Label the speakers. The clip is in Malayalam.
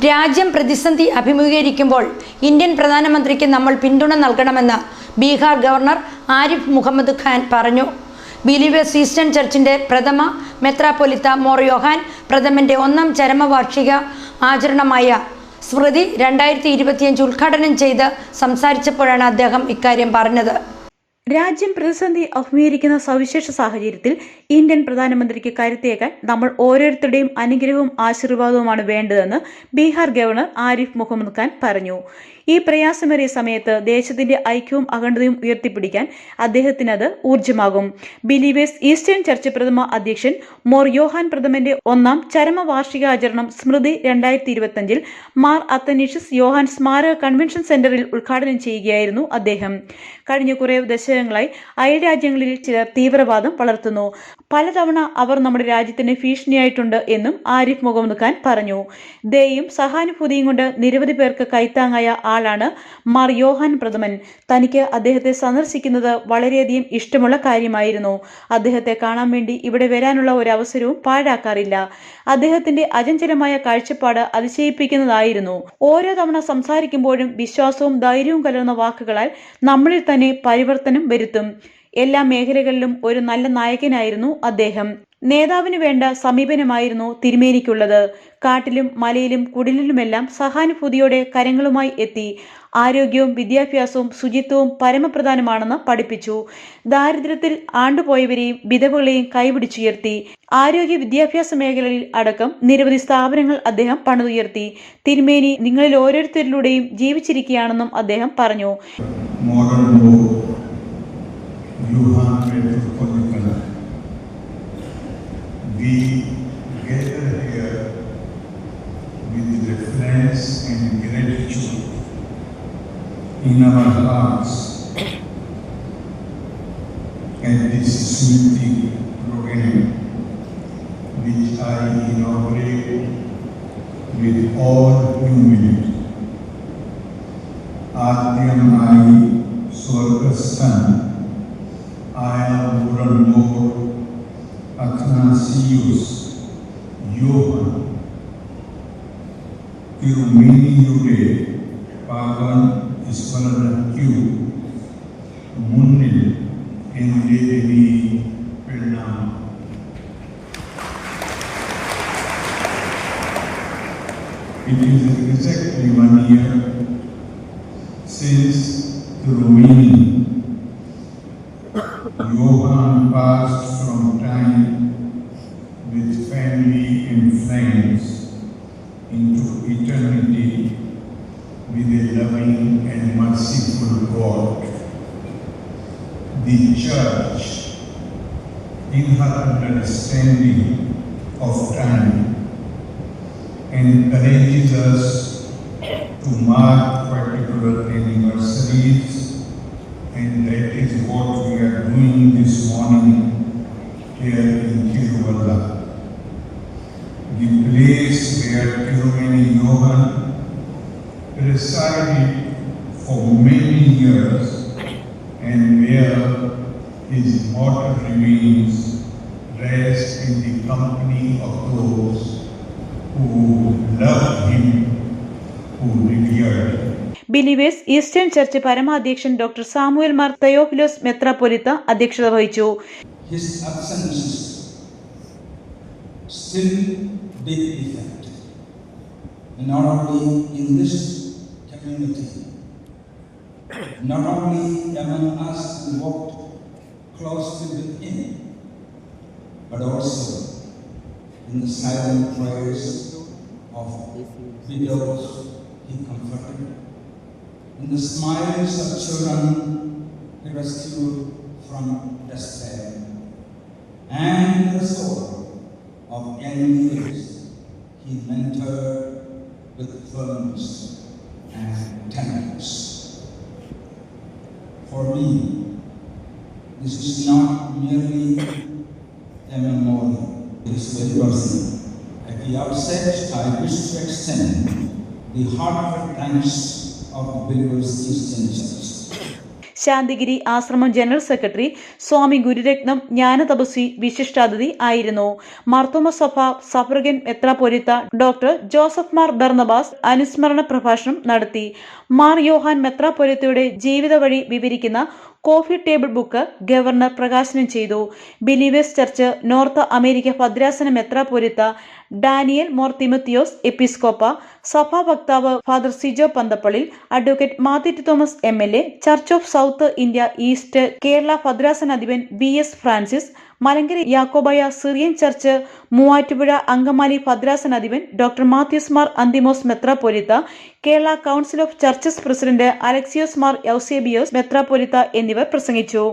Speaker 1: രാജ്യം പ്രതിസന്ധി അഭിമുഖീകരിക്കുമ്പോൾ ഇന്ത്യൻ പ്രധാനമന്ത്രിക്ക് നമ്മൾ പിന്തുണ നൽകണമെന്ന് ബീഹാർ ഗവർണർ ആരിഫ് മുഹമ്മദ് ഖാൻ പറഞ്ഞു. ബിലീവേഴ്സ് ഈസ്റ്റേൺ ചർച്ചിന്റെ പ്രഥമ മെത്രാപൊലിത്ത മോർ യോഹാൻ പ്രഥമന്റെ ഒന്നാം ചരമവാർഷിക ആചരണമായ സ്മൃതി രണ്ടായിരത്തി ഇരുപത്തിയഞ്ച് ഉദ്ഘാടനം ചെയ്ത് സംസാരിച്ചപ്പോഴാണ് അദ്ദേഹം ഇക്കാര്യം പറഞ്ഞത്.
Speaker 2: രാജ്യം പ്രതിസന്ധി അഭിമുഖീകരിക്കുന്ന സവിശേഷ സാഹചര്യത്തിൽ ഇന്ത്യൻ പ്രധാനമന്ത്രിക്ക് കരുത്തേക്കാൻ നമ്മൾ ഓരോരുത്തരുടെയും അനുഗ്രഹവും ആശീർവാദവുമാണ് വേണ്ടതെന്ന് ബീഹാർ ഗവർണർ ആരിഫ് മുഹമ്മദ് ഖാൻ പറഞ്ഞു. ഈ പ്രയാസമേറിയ സമയത്ത് ദേശത്തിന്റെ ഐക്യവും അഖണ്ഡതയും ഉയർത്തിപ്പിടിക്കാൻ അദ്ദേഹത്തിന് അത് ഊർജമാകും. ബിലീവേഴ്സ് ഈസ്റ്റേൺ ചർച്ച് പ്രഥമ അധ്യക്ഷൻ മോർ യോഹാൻ പ്രഥമന്റെ ഒന്നാം ചരമവാർഷികാചരണം സ്മൃതി രണ്ടായിരത്തി ഇരുപത്തിയഞ്ചിൽ മാർ അത്തനീഷ്യസ് യോഹാൻ സ്മാരക കൺവെൻഷൻ സെന്ററിൽ ഉദ്ഘാടനം ചെയ്യുകയായിരുന്നു അദ്ദേഹം. കഴിഞ്ഞ കുറേ ദശകങ്ങളായി അയൽരാജ്യങ്ങളിൽ ചിലർ തീവ്രവാദം വളർത്തുന്നു. പലതവണ അവർ നമ്മുടെ രാജ്യത്തിന് ഭീഷണിയായിട്ടുണ്ട് എന്നും ആരിഫ് മുഹമ്മദ് ഖാൻ പറഞ്ഞു. ദയയും സഹാനുഭൂതിയും കൊണ്ട് നിരവധി പേർക്ക് കൈത്താങ്ങായ ആളാണ് മാർ യോഹാൻ പ്രഥമൻ തനിക്ക് അദ്ദേഹത്തെ സന്ദർശിക്കുന്നത് വളരെയധികം ഇഷ്ടമുള്ള കാര്യമായിരുന്നു. അദ്ദേഹത്തെ കാണാൻ വേണ്ടി ഇവിടെ വരാനുള്ള ഒരു അവസരവും പാഴാക്കാറില്ല. അദ്ദേഹത്തിന്റെ അചഞ്ചലമായ കാഴ്ചപ്പാട് അതിശയിപ്പിക്കുന്നതായിരുന്നു. ഓരോ തവണ സംസാരിക്കുമ്പോഴും വിശ്വാസവും ധൈര്യവും കലർന്ന വാക്കുകളാൽ നമ്മളിൽ തന്നെ പരിവർത്തനം വരുത്തും. എല്ലാ മേഖലകളിലും ഒരു നല്ല നായകനായിരുന്നു അദ്ദേഹം. നേതാവിന് വേണ്ട സമീപനമായിരുന്നു തിരുമേനിക്കുള്ളത്. കാട്ടിലും മലയിലും കുടിലിലുമെല്ലാം സഹാനുഭൂതിയോടെ കരങ്ങളുമായി എത്തി. ആരോഗ്യവും വിദ്യാഭ്യാസവും ശുചിത്വവും പരമപ്രധാനമാണെന്ന് പഠിപ്പിച്ചു. ദാരിദ്ര്യത്തിൽ ആണ്ടുപോയവരെയും വിധവകളെയും കൈപിടിച്ചുയർത്തി. ആരോഗ്യ വിദ്യാഭ്യാസ മേഖലയിൽ അടക്കം നിരവധി സ്ഥാപനങ്ങൾ അദ്ദേഹം പണിതുയർത്തി. തിരുമേനി നിങ്ങളിൽ ഓരോരുത്തരിലൂടെയും ജീവിച്ചിരിക്കുകയാണെന്നും അദ്ദേഹം പറഞ്ഞു.
Speaker 3: We gather here with reverence and gratitude in our hearts and this smoothing program which I inaugurate with all humility. Adyam Mai Swargasthana Aia Buranor Athanasius Johan Iruminiure Pagan Isvalanakyu Munnil Endevi Pernama It is exactly one year since the Romanian with a loving and merciful God. The Church, in her understanding of time, encourages us to mark particular anniversaries, and that is what we are doing this morning here in Tiruvalla. The place where Tirumani Johan resided for many years and where his mortal remains rest in the company of those who loved him, who revered him.
Speaker 2: Believers eastern church പരമാധ്യക്ഷൻ doctor Samuel Mar Theophilos മെത്രാപ്പൊലിത്ത അധ്യക്ഷത വഹിച്ചു
Speaker 4: his absence still big effect. And not only in this community, not only among us who walked closely with him, but also in the silent prayers of widows he comforted, in the smiles of children he rescued from despair, and in the soul of young he mentored with firmness and tenderness. For me, this is not merely a memorial, it is very personal. At the outset, I wish to extend the heartfelt thanks of the believers Church.
Speaker 2: Santhigiri Ashramam general secretary Swami Gururatnam Jnanathapaswi വിശിഷ്ടാതിഥി ആയിരുന്നു. മാർത്തോമ സഭ suffragan മെത്രാപൊരിത്ത doctor Joseph Mar Barnabas അനുസ്മരണ പ്രഭാഷണം നടത്തി. മാർ യോഹാൻ മെത്രാപൊരിത്തയുടെ ജീവിത വഴി വിവരിക്കുന്ന കോഫി ടേബിൾ ബുക്ക് ഗവർണർ പ്രകാശനം ചെയ്തു. ബിലീവേഴ്സ് ചർച്ച് നോർത്ത് അമേരിക്ക ഭദ്രാസന മെത്രാപ്പൊലിത്ത ഡാനിയൽ മോർ തിമത്തിയോസ് എപ്പിസ്കോപ്പ സഭാ വക്താവ് father Sijo Panthappally advocate Mathew Thomas M L A church of south India east Kerala ഭദ്രാസനാധിപൻ V S Francis Malankara Yakobaya Syrian church Muvattupuzha Angamaly ഭദ്രാസനാധിപൻ doctor Mathews Mar Anthimos മെത്രാപ്പൊലിത്ത Kerala council of churches president Alexios Mar Eusebios മെത്രാപ്പൊലിത്ത എന്നിവർ പ്രസംഗിച്ചു.